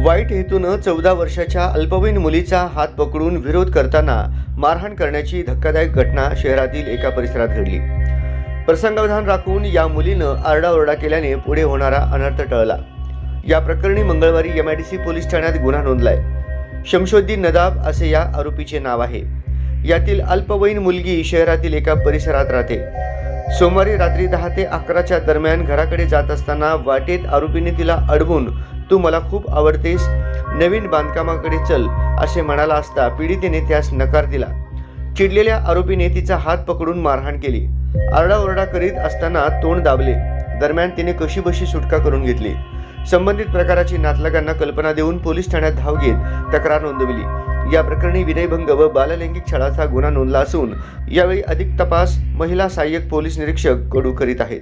वाईट हेतूनं चौदा वर्षाच्या अल्पवयीन मुलीचा हात पकडून विरोध करताना मारहाण करण्याची धक्कादायक घटना शहरातील एका परिसरात घडली. प्रसंगावधान राखून या मुलीनं आरडाओरडा केल्याने पुढे होणारा अनर्थ टळला. या प्रकरणी मंगळवारी M I D C police ठाण्यात गुन्हा नोंदलाय. शमशोद्दीन नदाब असे या आरोपीचे नाव आहे. यातील अल्पवयीन मुलगी शहरातील एका परिसरात राहते. सोमवारी रात्री दहा ते अकराच्या दरम्यान घराकडे जात असताना वाटेत आरोपीने तिला अडवून तू मला खूप आवडतेस. नवीन बांधकामाकडे चल असे म्हणाला असता पीडितेने त्यास नकार दिला. चिडलेल्या आरोपीने तिचा हात पकडून मारहाण केली. आरडाओरडा करीत असताना तोंड दाबले. दरम्यान तिने कशीबशी सुटका करून घेतली. संबंधित प्रकाराची नातलगांना कल्पना देऊन पोलीस ठाण्यात धाव घेत तक्रार नोंदवली. या प्रकरणी विनयभंग व बाललैंगिक छळाचा गुन्हा नोंदला असून यावेळी अधिक तपास महिला सहाय्यक पोलीस निरीक्षक कडू करीत आहेत.